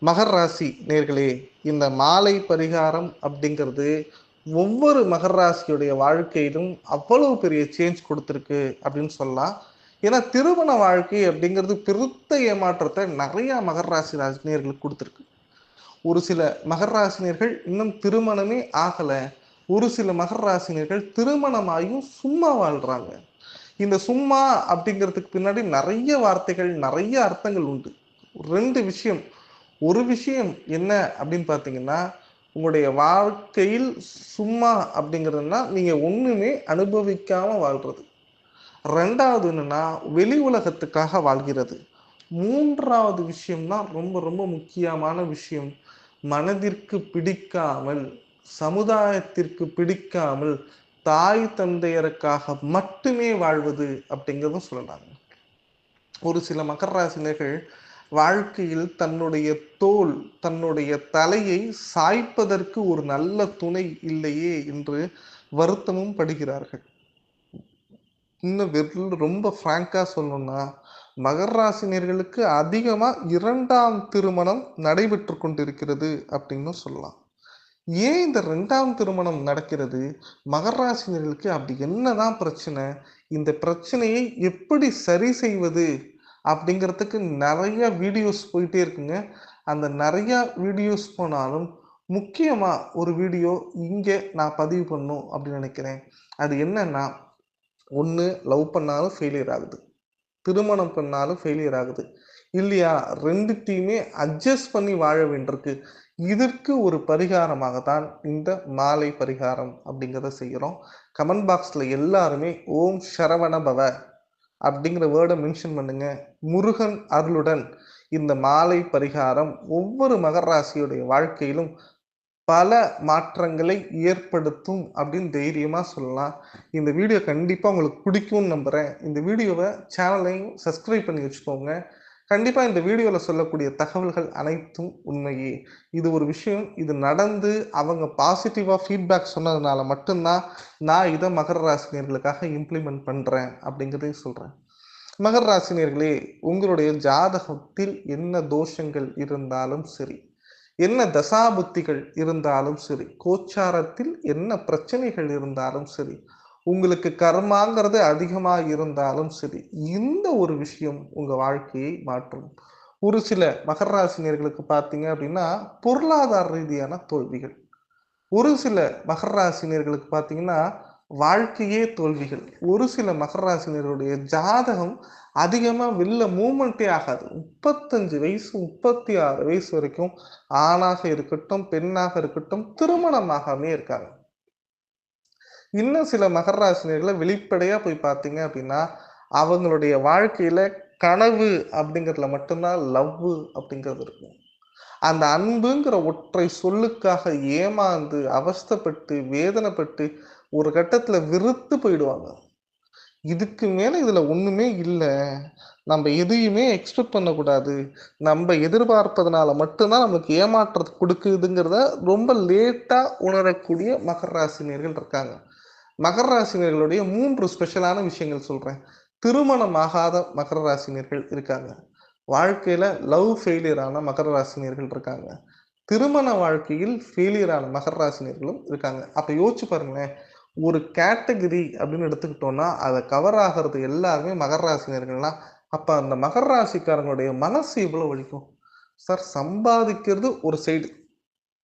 மகர் ராசி நேர்களே இந்த மாலை பரிகாரம் அப்படிங்கிறது ஒவ்வொரு மகர் ராசியுடைய வாழ்க்கையிலும் அவ்வளவு பெரிய சேஞ்ச் கொடுத்துருக்கு அப்படின்னு சொல்லலாம். ஏன்னா திருமண வாழ்க்கை அப்படிங்கிறது பெருத்த ஏமாற்றத்தை நிறைய மகர் ராசி ராசினியர்களுக்கு கொடுத்துருக்கு. ஒரு சில மகர் ராசினியர்கள் இன்னும் திருமணமே ஆகலை. ஒரு சில மகர் ராசினியர்கள் திருமணமாயும் சும்மா வாழ்றாங்க. இந்த சும்மா அப்படிங்கிறதுக்கு பின்னாடி நிறைய வார்த்தைகள் நிறைய அர்த்தங்கள் உண்டு. ரெண்டு விஷயம் ஒரு விஷயம் என்ன அப்படின்னு பார்த்தீங்கன்னா உங்களுடைய வாழ்க்கையில் சும்மா அப்படிங்கிறதுனா நீங்கள் ஒன்றுமே அனுபவிக்காமல் வாழ்கிறது ரெண்டாவது என்னன்னா வெளி உலகத்துக்காக வாழ்கிறது. மூன்றாவது விஷயம்தான் ரொம்ப ரொம்ப முக்கியமான விஷயம். மனதிற்கு பிடிக்காமல் சமுதாயத்திற்கு பிடிக்காமல் தாய் தந்தையருக்காக மட்டுமே வாழ்வது அப்படிங்கிறதும் சொல்லலாங்க ஒரு சில மகர ராசினர்கள் வாழ்க்கையில் தன்னுடைய தோல் தன்னுடைய தலையை சாய்ப்பதற்கு ஒரு நல்ல துணை இல்லையே என்று வருத்தமும் படுகிறார்கள். இன்னும் ரொம்ப ஃப்ராங்கா சொல்லணும்னா மகர ராசினியர்களுக்கு அதிகமாக இரண்டாம் திருமணம் நடைபெற்று கொண்டிருக்கிறது அப்படின்னு சொல்லலாம். ஏன் இந்த ரெண்டாம் திருமணம் நடக்கிறது? மகர ராசினியர்களுக்கு அப்படி என்னதான் பிரச்சனை? இந்த பிரச்சனையை எப்படி சரி செய்வது? அப்படிங்கிறதுக்கு நிறைய வீடியோஸ் போயிட்டே இருக்குங்க. அந்த நிறைய வீடியோஸ் போனாலும் முக்கியமாக ஒரு வீடியோ இங்கே நான் பதிவு பண்ணும் அப்படின்னு நினைக்கிறேன். அது என்னன்னா ஒன்று லவ் பண்ணாலும் ஃபெயிலியர் ஆகுது. திருமணம் பண்ணாலும் ஃபெயிலியர் ஆகுது. இல்லையா? ரெண்டுத்தையுமே அட்ஜஸ்ட் பண்ணி வாழ வேண்டியிருக்கு. இதற்கு ஒரு பரிகாரமாக தான் இந்த மாலை பரிகாரம் அப்படிங்கிறத செய்கிறோம். கமெண்ட் பாக்ஸில் எல்லாருமே ஓம் சரவண பவ. அப்படிங்கிற வேர்டை மென்ஷன் பண்ணுங்க. முருகன் அருளுடன் இந்த மாலை பரிகாரம் ஒவ்வொரு மகர ராசியுடைய வாழ்க்கையிலும் பல மாற்றங்களை ஏற்படுத்தும் அப்படின்னு தைரியமாக சொல்லலாம். இந்த வீடியோ கண்டிப்பாக உங்களுக்கு பிடிக்கும்னு நம்புகிறேன் இந்த வீடியோவை சேனலையும் சப்ஸ்கிரைப் பண்ணி வச்சுக்கோங்க. கண்டிப்பாக இந்த வீடியோவில் சொல்லக்கூடிய தகவல்கள் அனைத்தும் உண்மையே. இது ஒரு விஷயம். இது நடந்து அவங்க பாசிட்டிவாக ஃபீட்பேக் சொன்னதுனால மட்டும்தான் நான் இதை மகர ராசினியர்களுக்காக இம்ப்ளிமெண்ட் பண்ணுறேன் அப்படிங்கிறதையும் சொல்கிறேன் மகர ராசினியர்களே உங்களுடைய ஜாதகத்தில் என்ன தோஷங்கள் இருந்தாலும் சரி என்ன தசாபுத்திகள் இருந்தாலும் சரி கோச்சாரத்தில் என்ன பிரச்சனைகள் இருந்தாலும் சரி உங்களுக்கு கர்மாங்கிறது அதிகமாக இருந்தாலும் சரி இந்த ஒரு விஷயம் உங்கள் வாழ்க்கையை மாற்றும். ஒரு சில மகர ராசினியர்களுக்கு பார்த்தீங்க அப்படின்னா பொருளாதார ரீதியான தோல்விகள். ஒரு சில மகர ராசினியர்களுக்கு பார்த்தீங்கன்னா வாழ்க்கையே தோல்விகள். ஒரு சில மகர ராசினியர்களுடைய ஜாதகம் அதிகமாக வெளில மூமெண்ட்டே ஆகாது. முப்பத்தஞ்சு வயசு முப்பத்தி ஆறு வயசு வரைக்கும் ஆணாக இருக்கட்டும் பெண்ணாக இருக்கட்டும் திருமணமாகாமே இருக்காங்க. இன்னும் சில மகராசினியர்களை வெளிப்படையாக போய் பார்த்தீங்க அப்படின்னா அவங்களுடைய வாழ்க்கையில கனவு அப்படிங்கிறதுல மட்டும்தான் லவ் அப்படிங்கிறது இருக்கும். அந்த அன்புங்கிற ஒற்றை சொல்லுக்காக ஏமாந்து அவஸ்தப்பட்டு வேதனைப்பட்டு ஒரு கட்டத்தில் வெறுத்து போயிடுவாங்க. இதுக்கு மேலே இதில் ஒன்றுமே இல்லை. நம்ம எதையுமே எக்ஸ்பெக்ட் பண்ணக்கூடாது. நம்ம எதிர்பார்ப்பதனால மட்டும்தான் நமக்கு ஏமாற்றத்தை கொடுக்குதுங்கிறத ரொம்ப லேட்டாக உணரக்கூடிய மகர ராசினியர்கள் இருக்காங்க. மகர ராசினியர்களுடைய மூன்று ஸ்பெஷலான விஷயங்கள் சொல்கிறேன் திருமணம் ஆகாத மகர ராசினியர்கள் இருக்காங்க. வாழ்க்கையில் லவ் ஃபெயிலியர் ஆன மகர ராசினியர்கள் இருக்காங்க. திருமண வாழ்க்கையில் ஃபெயிலியர் ஆன மகர ராசினியர்களும் இருக்காங்க. அப்போ யோசிச்சு பாருங்களேன். ஒரு கேட்டகரி அப்படின்னு எடுத்துக்கிட்டோம்னா அதை கவர் ஆகிறது எல்லாருமே மகர ராசினியர்கள்னா அப்போ அந்த மகர ராசிக்காரங்களுடைய மனசு இவ்வளோ வலிக்கும்? சார் சம்பாதிக்கிறது ஒரு சைடு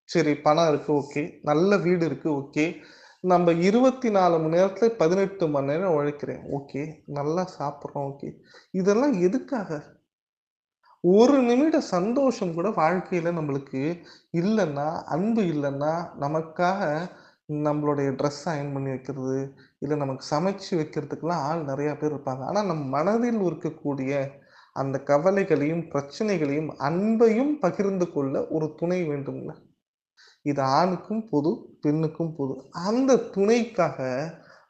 சரி பணம் இருக்குது ஓகே நல்ல வீடு இருக்குது ஓகே நம்ம இருபத்தி நாலு மணி நேரத்துல பதினெட்டு மணி நேரம் உழைக்கிறேன். ஓகே நல்லா சாப்பிட்றோம் ஓகே இதெல்லாம் எதுக்காக? ஒரு நிமிட சந்தோஷம் கூட வாழ்க்கையில நம்மளுக்கு இல்லைன்னா அன்பு இல்லைன்னா நமக்காக நம்மளுடைய ட்ரெஸ் அயன் பண்ணி வைக்கிறது இல்லை நமக்கு சமைச்சு வைக்கிறதுக்கெல்லாம் ஆள் நிறைய பேர் இருப்பாங்க. ஆனால் நம் மனதில் இருக்கக்கூடிய அந்த கவலைகளையும் பிரச்சனைகளையும் அன்பையும் பகிர்ந்து கொள்ள ஒரு துணை வேண்டும்ல? இது ஆணுக்கும் பொது பெண்ணுக்கும் பொது. அந்த துணைக்காக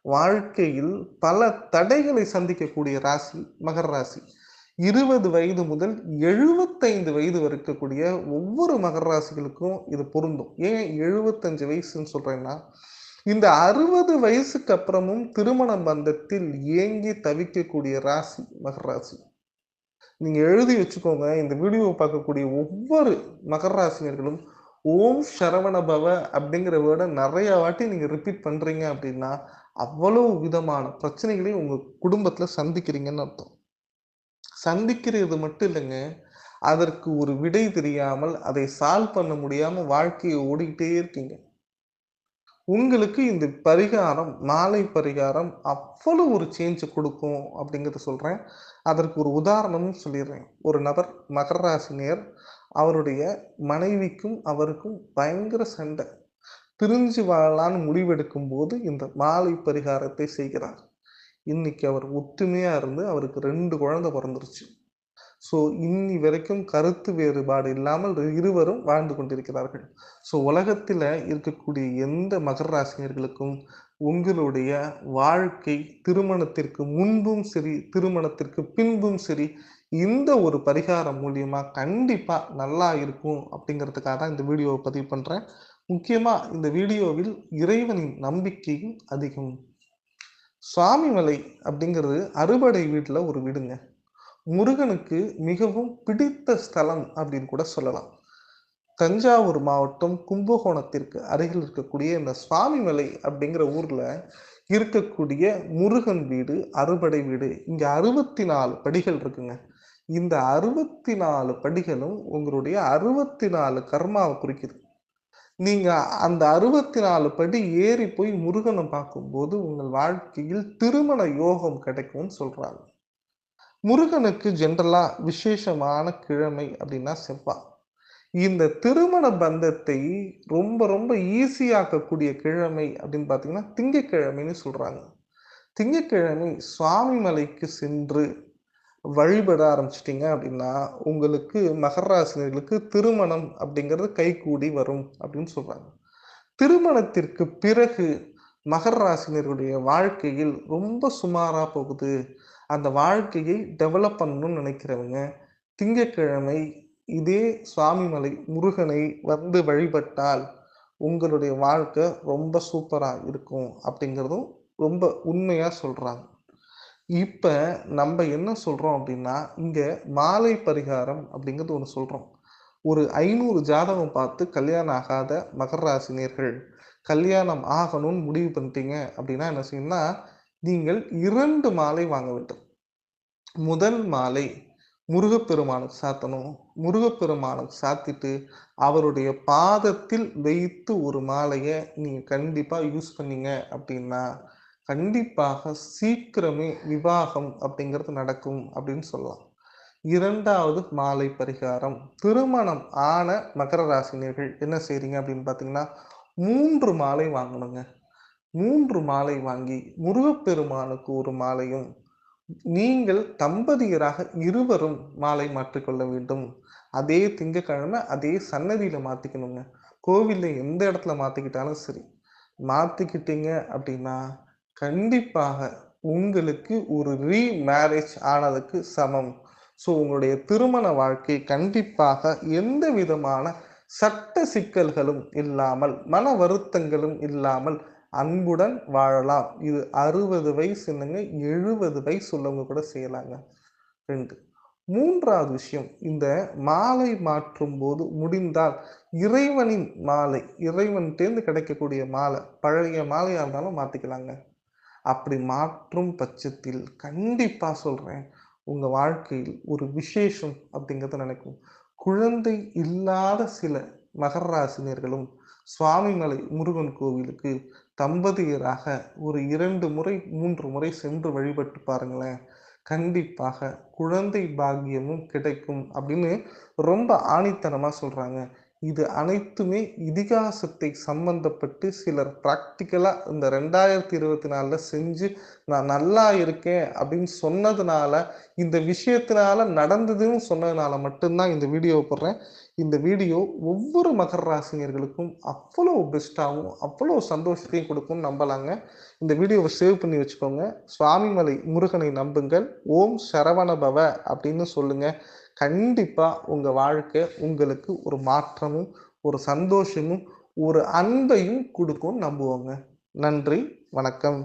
வாழ்க்கையில் பல தடைகளை சந்திக்கக்கூடிய ராசி மகர ராசி. இருபது வயது முதல் எழுபத்தைந்து வயது இருக்கக்கூடிய ஒவ்வொரு மகர ராசிகளுக்கும் இது பொருந்தும். ஏன் எழுபத்தஞ்சு வயசுன்னு சொல்றேன்னா இந்த அறுபது வயசுக்கு அப்புறமும் திருமண பந்தத்தில் ஏங்கி தவிக்கக்கூடிய ராசி மகர ராசி. நீங்க எழுதி வச்சுக்கோங்க இந்த வீடியோவை பார்க்கக்கூடிய ஒவ்வொரு மகர ராசினர்களும் ஓம் சரவண பவ அப்படிங்கிற வேர்டை நிறைய வாட்டி நீங்கள் ரிப்பீட் பண்ணுறீங்க அப்படின்னா அவ்வளவு விதமான பிரச்சனைகளையும் உங்கள் குடும்பத்தில் சந்திக்கிறீங்கன்னு அர்த்தம். சந்திக்கிறது மட்டும் இல்லைங்க அதற்கு ஒரு விடை தெரியாமல் அதை சால்வ் பண்ண முடியாமல் வாழ்க்கையை ஓடிக்கிட்டே இருக்கீங்க. உங்களுக்கு இந்த பரிகாரம் மாலை பரிகாரம் அவ்வளோ ஒரு சேஞ்ச் கொடுக்கும் அப்படிங்கிறத சொல்கிறேன் அதற்கு ஒரு உதாரணமும் சொல்லிடுறேன். ஒரு நபர் மகர ராசினியர் அவருடைய மனைவிக்கும் அவருக்கும் பயங்கர சண்டை. பிரிஞ்சு வாழலான்னு முடிவெடுக்கும் போது இந்த மாலை பரிகாரத்தை செய்கிறார். இன்னைக்கு அவர் ஒற்றுமையா இருந்து அவருக்கு ரெண்டு குழந்தை பிறந்துருச்சு. ஸோ இன்னி வரைக்கும் கருத்து வேறுபாடு இல்லாமல் இருவரும் வாழ்ந்து கொண்டிருக்கிறார்கள். ஸோ உலகத்தில் இருக்கக்கூடிய எந்த மகர ராசினியர்களுக்கும் உங்களுடைய வாழ்க்கை திருமணத்திற்கு முன்பும் சரி திருமணத்திற்கு பின்பும் சரி இந்த ஒரு பரிகாரம் மூலியமாக கண்டிப்பாக நல்லா இருக்கும் அப்படிங்கிறதுக்காக தான் இந்த வீடியோவை பதிவு பண்ணுறேன் முக்கியமாக இந்த வீடியோவில் இறைவனின் நம்பிக்கையும் அதிகம். சுவாமிமலை அப்படிங்கிறது அறுபடை வீட்டில் ஒரு வீடுங்க. முருகனுக்கு மிகவும் பிடித்த ஸ்தலம் அப்படின்னு கூட சொல்லலாம். தஞ்சாவூர் மாவட்டம் கும்பகோணத்திற்கு அருகில் இருக்கக்கூடிய இந்த சுவாமிமலை அப்படிங்கிற ஊரில் இருக்கக்கூடிய முருகன் வீடு அறுபடை வீடு. இங்கே அறுபத்தி நாலு படிகள் இருக்குங்க. இந்த அறுபத்தி நாலு படிகளும் உங்களுடைய அறுபத்தி நாலு கர்மாவை குறிக்குது. நீங்க அந்த அறுபத்தி நாலு படி ஏறி போய் முருகனை பார்க்கும்போது உங்கள் வாழ்க்கையில் திருமண யோகம் கிடைக்கும்னு சொல்றாங்க. முருகனுக்கு ஜென்ரலா விசேஷமான கிழமை அப்படின்னா செவ்வாய். இந்த திருமண பந்தத்தை ரொம்ப ரொம்ப ஈஸியாக்கக்கூடிய கிழமை அப்படின்னு பார்த்தீங்கன்னா திங்கக்கிழமைன்னு சொல்றாங்க. திங்கக்கிழமை சுவாமி மலைக்கு சென்று வழிபட ஆரம்பிச்சிட்டிங்க அப்படின்னா உங்களுக்கு மகர ராசினர்களுக்கு திருமணம் அப்படிங்கிறது கைகூடி வரும் அப்படின்னு சொல்கிறாங்க திருமணத்திற்கு பிறகு மகர ராசினருடைய வாழ்க்கையில் ரொம்ப சுமாராக போகுது. அந்த வாழ்க்கையை டெவலப் பண்ணணும்னு நினைக்கிறவங்க திங்கக்கிழமை இதே சுவாமிமலை முருகனை வந்து வழிபட்டால் உங்களுடைய வாழ்க்கை ரொம்ப சூப்பராக இருக்கும் அப்படிங்கிறதும் ரொம்ப உண்மையாக சொல்கிறாங்க இப்போ நம்ம என்ன சொல்கிறோம் அப்படின்னா இங்கே மாலை பரிகாரம் அப்படிங்கிறது ஒன்று சொல்கிறோம் ஒரு ஐநூறு ஜாதகம் பார்த்து கல்யாணம் ஆகாத மகர ராசினியர்கள் கல்யாணம் ஆகணும்னு முடிவு பண்ணிட்டீங்க அப்படின்னா என்ன செய்யணும்னா நீங்கள் இரண்டு மாலை வாங்க வேண்டும். முதல் மாலை முருகப்பெருமானுக்கு சாத்தணும். முருகப்பெருமானுக்கு சாத்திட்டு அவருடைய பாதத்தில் வைத்து ஒரு மாலையை நீங்கள் கண்டிப்பாக யூஸ் பண்ணீங்க அப்படின்னா கண்டிப்பாக சீக்கிரமே விவாகம் அப்படிங்கிறது நடக்கும் அப்படின்னு சொல்லலாம். இரண்டாவது மாலை பரிகாரம். திருமணம் ஆன மகர ராசினியர்கள் என்ன செய்றீங்க அப்படின்னு பார்த்தீங்கன்னா மூன்று மாலை வாங்கணுங்க. மூன்று மாலை வாங்கி முருகப்பெருமானுக்கு ஒரு மாலையும் நீங்கள் தம்பதியராக இருவரும் மாலை மாற்றிக்கொள்ள வேண்டும். அதே திங்கக்கிழமை அதே சன்னதியில மாத்திக்கணுங்க. கோவில்ல எந்த இடத்துல மாத்திக்கிட்டாலும் சரி. மாத்திக்கிட்டீங்க அப்படின்னா கண்டிப்பாக உங்களுக்கு ஒரு ரீ மேரேஜ் ஆனதுக்கு சமம். ஸோ உங்களுடைய திருமண வாழ்க்கை கண்டிப்பாக எந்த விதமான சட்ட சிக்கல்களும் இல்லாமல் மன வருத்தங்களும் இல்லாமல் அன்புடன் வாழலாம். இது அறுபது வயசு இல்லைங்க எழுபது வயசு உள்ளவங்க கூட செய்யலாங்க. ரெண்டு மூன்றாவது விஷயம் இந்த மாலை மாற்றும் போது முடிந்தால் இறைவனின் மாலை இறைவன்கிட்டேருந்து கிடைக்கக்கூடிய மாலை பழைய மாலையாக இருந்தாலும் மாற்றிக்கலாங்க அப்படி மாற்றும் பட்சத்தில் கண்டிப்பாக சொல்கிறேன் உங்கள் வாழ்க்கையில் ஒரு விசேஷம் அப்படிங்கிறத நினைக்கும். குழந்தை இல்லாத சில மகராசினியர்களும் சுவாமிமலை முருகன் கோவிலுக்கு தம்பதியராக ஒரு இரண்டு முறை மூன்று முறை சென்று வழிபட்டு பாருங்களேன். கண்டிப்பாக குழந்தை பாக்கியமும் கிடைக்கும் அப்படின்னு ரொம்ப ஆணித்தனமாக சொல்கிறாங்க இது அனைத்துமே இதிகாசத்தை சம்பந்தப்பட்டு சிலர் ப்ராக்டிக்கலாக இந்த ரெண்டாயிரத்தி இருபத்தி நாலில் செஞ்சு நான் நல்லா இருக்கேன் அப்படின்னு சொன்னதுனால இந்த விஷயத்தினால நடந்ததுன்னு சொன்னதுனால மட்டும்தான் இந்த வீடியோ போடுறேன். இந்த வீடியோ ஒவ்வொரு மகர ராசினியர்களுக்கும் அவ்வளோ பெஸ்ட்டாகவும் அவ்வளோ சந்தோஷத்தையும் கொடுக்கும் நம்பலாங்க. இந்த வீடியோவை சேவ் பண்ணி வச்சுக்கோங்க. சுவாமிமலை முருகனை நம்புங்கள். ஓம் சரவண பவ அப்படின்னு சொல்லுங்கள் கண்டிப்பாக உங்கள் வாழ்க்கை உங்களுக்கு ஒரு மாற்றமும் ஒரு சந்தோஷமும் ஒரு அன்பையும் கொடுக்கும் நம்புவோங்க. நன்றி வணக்கம்.